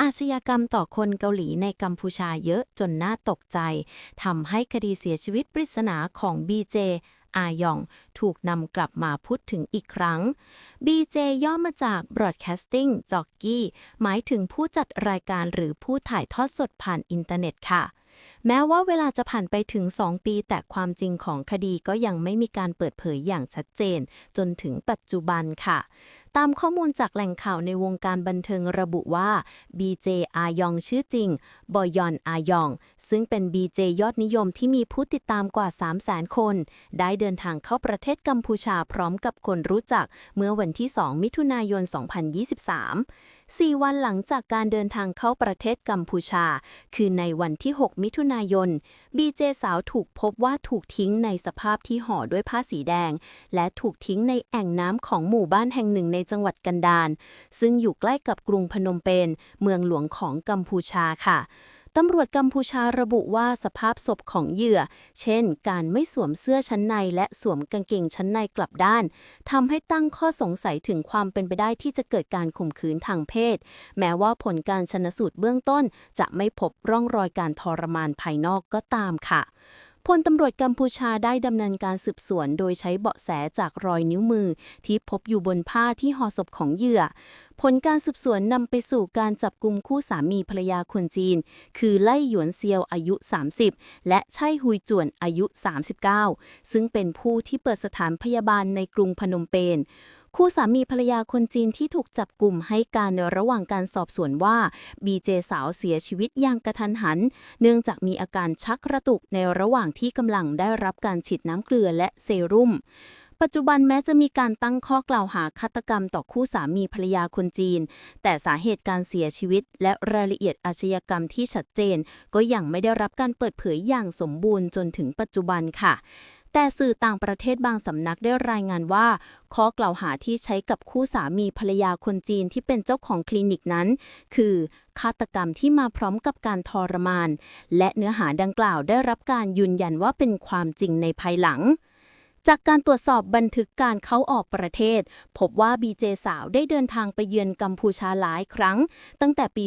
อาชญากรรมต่อคนเกาหลีในกัมพูชาเยอะจนน่าตกใจทำให้คดีเสียชีวิตปริศนาของ BJ อายองถูกนำกลับมาพูดถึงอีกครั้ง BJ ย่อมาจาก Broadcasting Jockey หมายถึงผู้จัดรายการหรือผู้ถ่ายทอดสดผ่านอินเทอร์เน็ตค่ะ แม้ว่าเวลาจะผ่านไปถึง 2 ปี แต่ความจริงของคดีก็ยังไม่มีการเปิดเผยอย่างชัดเจน จนถึงปัจจุบันค่ะ ตามข้อมูลจากแหล่งข่าวในวงการบันเทิงระบุว่า BJ อายองชื่อจริง บอยอนอายอง ซึ่งเป็น BJ ยอดนิยมที่มีผู้ติดตามกว่า 300,000 คน ได้เดินทางเข้าประเทศกัมพูชาพร้อมกับคนรู้จัก เมื่อวันที่ 2 มิถุนายน 2023 4 วันหลังจากการเดินทางเข้าประเทศกัมพูชา คือในวันที่ 6 มิถุนายน บีเจสาวถูกพบว่าถูกทิ้งในสภาพที่ห่อด้วยผ้าสีแดง และถูกทิ้งในแอ่งน้ำของหมู่บ้านแห่งหนึ่งในจังหวัดกันดารซึ่งอยู่ใกล้กับกรุงพนมเปญเมืองหลวงของกัมพูชาค่ะ ตำรวจกัมพูชาระบุว่าสภาพศพของเหยื่อ เช่น การไม่สวมเสื้อชั้นในและสวมกางเกงชั้นในกลับด้านทำให้ตั้งข้อสงสัยถึงความเป็นไปได้ที่จะเกิดการข่มขืนทางเพศ แม้ว่าผลการชนสูตรเบื้องต้น จะไม่พบร่องรอยการทรมานภายนอกก็ตามค่ะ ลตำรวจกัมพูชาได้ดำเนินการสืบสวน โดยใช้เบาะแสจากรอยนิ้วมือ ที่พบอยู่บนผ้าที่ห่อศพของเหยื่อ ผลการสืบสวนนำไปสู่การจับกลุ่มคู่สามีภรรยาคนจีน คือไล่หยวนเซียวอายุ 30 และไช่ฮุยจวนอายุ 39 ซึ่งเป็นผู้ที่เปิดสถานพยาบาลในกรุงพนมเปญ คู่สามีภรรยาคนจีนที่ถูกจับกลุ่มให้การในระหว่างการสอบสวนว่าบีเจสาวเสียชีวิตอย่างกระทันหัน เนื่องจากมีอาการชักกระตุกในระหว่างที่กำลังได้รับการฉีดน้ำเกลือและเซรุ่มปัจจุบันแม้จะมีการตั้งข้อกล่าวหาฆาตกรรมต่อคู่สามีภรรยาคนจีน แต่สาเหตุการเสียชีวิต และรายละเอียดอาชญากรรมที่ชัดเจน ก็ยังไม่ได้รับการเปิดเผยอย่างสมบูรณ์จนถึงปัจจุบันค่ะ แต่สื่อต่างประเทศบางสำนักได้รายงานว่า ข้อกล่าวหาที่ใช้กับคู่สามีภรรยาคนจีนที่เป็นเจ้าของคลินิกนั้น คือฆาตกรรมที่มาพร้อมกับการทรมาน และเนื้อหาดังกล่าวได้รับการยืนยันว่าเป็นความจริงในภายหลัง จากการตรวจสอบบันทึกการเข้าออกประเทศ พบว่าบีเจสาวได้เดินทางไปเยือนกัมพูชาหลายครั้ง ตั้งแต่ปี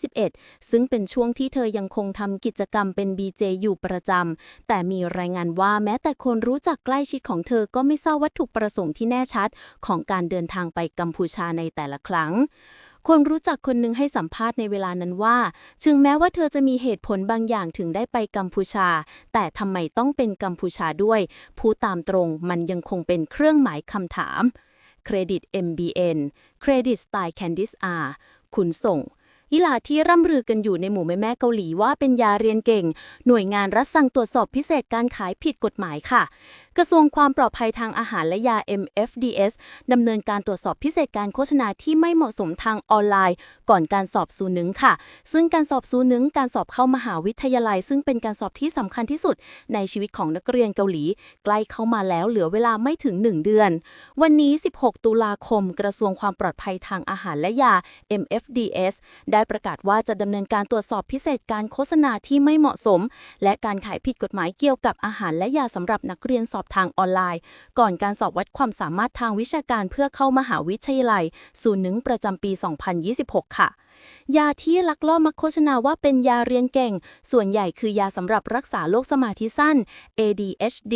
2021 ซึ่งเป็นช่วงที่เธอยังคงทำกิจกรรมเป็นบีเจอยู่ประจำ แต่มีรายงานว่าแม้แต่คนรู้จักใกล้ชิดของเธอก็ไม่ทราบวัตถุประสงค์ที่แน่ชัด ของการเดินทางไปกัมพูชาในแต่ละครั้ง คนรู้จักคนหนึ่งให้สัมภาษณ์ในเวลานั้นว่า ถึงแม้ว่าเธอจะมีเหตุผลบางอย่างถึงได้ไปกัมพูชา แต่ทำไมต้องเป็นกัมพูชาด้วย ผู้ตามตรงมันยังคงเป็นเครื่องหมายคำถาม เครดิต MBN เครดิตสไตล์ Candice R ขุนส่งยิลาที่ร่ำรือกันอยู่ในหมู่แม่แม่ๆเกาหลีว่าเป็นยาเรียนเก่ง หน่วยงานรัฐสั่งตรวจสอบพิเศษการขายผิดกฎหมายค่ะ กระทรวงความปลอดภัยทางอาหารและยา MFDS ดำเนินการตรวจสอบพิเศษการโฆษณาที่ไม่เหมาะสมทางออนไลน์ ก่อนการสอบซูนึงค่ะ ซึ่งการสอบซูนึงการสอบเข้ามหาวิทยาลัย ซึ่งเป็นการสอบที่สำคัญที่สุด ในชีวิตของนักเรียนเกาหลี ใกล้เข้ามาแล้วเหลือเวลาไม่ถึง 1 เดือน วันนี้ 16 ตุลาคม กระทรวงความปลอดภัยทางอาหารและยา MFDS ได้ประกาศว่าจะดำเนินการตรวจสอบพิเศษการโฆษณาที่ไม่เหมาะสม และการขายผิดกฎหมายเกี่ยวกับอาหารและยาสำหรับนักเรียนสอบทางออนไลน์ ก่อนการสอบวัดความสามารถทางวิชาการเพื่อเข้ามหาวิทยาลัยศูนย์หนึ่งประจำปี 2026 ค่ะ ยาที่ลักลอบมาโฆษณาว่าเป็นยาเรียนเก่ง ส่วนใหญ่คือยาสำหรับรักษาโรคสมาธิสั้น ADHD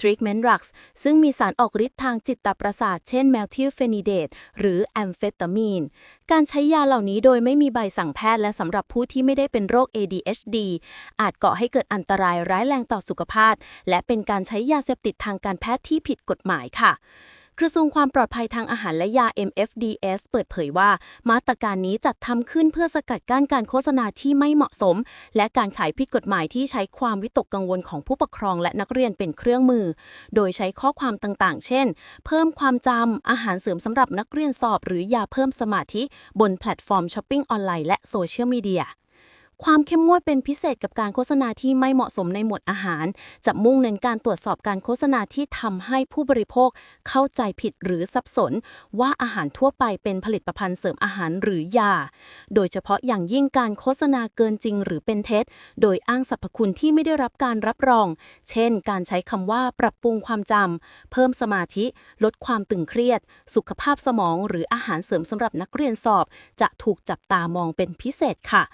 treatment drugs ซึ่งมีสารออกฤทธิ์ทางจิตประสาท เช่น methylphenidate หรือแอมเฟตามีน การใช้ยาเหล่านี้โดยไม่มีใบสั่งแพทย์และสำหรับผู้ที่ไม่ได้เป็นโรค ADHD อาจก่อให้เกิดอันตรายร้ายแรงต่อสุขภาพ และเป็นการใช้ยาเสพติดทางการแพทย์ที่ผิดกฎหมายค่ะ กระทรวงความปลอดภัยทางอาหารและยา MFDS เปิดเผยว่า มาตรการนี้จัดทำขึ้นเพื่อสกัดกั้นการโฆษณาที่ไม่เหมาะสม และการขายผิดกฎหมายที่ใช้ความวิตกกังวลของผู้ปกครองและนักเรียนเป็นเครื่องมือ โดยใช้ข้อความต่างๆ เช่น เพิ่มความจำอาหารเสริมสำหรับนักเรียนสอบ หรือยาเพิ่มสมาธิ บนแพลตฟอร์มช้อปปิ้งออนไลน์และโซเชียลมีเดีย ความเข้มงวดเป็นพิเศษกับการโฆษณาที่ไม่เหมาะสมในหมวดอาหาร จะมุ่งเน้นการตรวจสอบการโฆษณาที่ทำให้ผู้บริโภคเข้าใจผิดหรือสับสน ว่าอาหารทั่วไปเป็นผลิตภัณฑ์เสริมอาหารหรือยา โดยเฉพาะอย่างยิ่งการโฆษณาเกินจริงหรือเป็นเท็จ โดยอ้างสรรพคุณที่ไม่ได้รับการรับรอง เช่น การใช้คำว่าปรับปรุงความจำเพิ่มสมาธิ ลดความตึงเครียด สุขภาพสมอง หรืออาหารเสริมสำหรับนักเรียนสอบ จะถูกจับตามองเป็นพิเศษค่ะ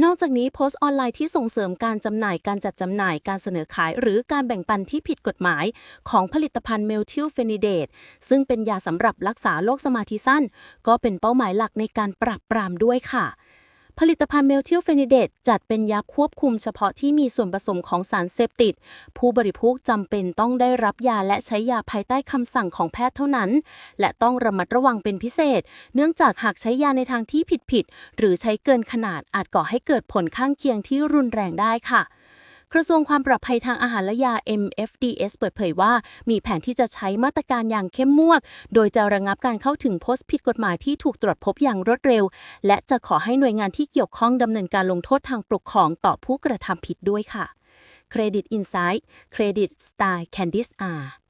นอกจากนี้โพสต์ออนไลน์ที่ส่งเสริมการจำหน่ายการจัดจำหน่ายการเสนอขาย หรือการแบ่งปันที่ผิดกฎหมาย ของผลิตภัณฑ์เมลทิลเฟนิเดตซึ่งเป็นยาสำหรับรักษาโรคสมาธิสั้น ก็เป็นเป้าหมายหลักในการปราบปรามด้วยค่ะ ผลิตภัณฑ์เมลทิลเฟนิเดตจัดเป็นยาควบคุมเฉพาะที่มีส่วนผสมของสารเสพติด ผู้บริโภคจำเป็นต้องได้รับยาและใช้ยาภายใต้คำสั่งของแพทย์เท่านั้น และต้องระมัดระวังเป็นพิเศษ เนื่องจากหากใช้ยาในทางที่ผิดๆหรือใช้เกินขนาดอาจก่อให้เกิดผลข้างเคียงที่รุนแรงได้ค่ะ กระทรวงความปลอดภัยทางอาหารและยา MFDS เปิดเผยว่า มีแผนที่จะใช้มาตรการอย่างเข้มงวด โดยจะระงับการเข้าถึงโพสต์ผิดกฎหมายที่ถูกตรวจพบอย่างรวดเร็ว และจะขอให้หน่วยงานที่เกี่ยวข้องดำเนินการลงโทษทางปกครองต่อผู้กระทำผิดด้วยค่ะ Credit Insight Credit Style Candice R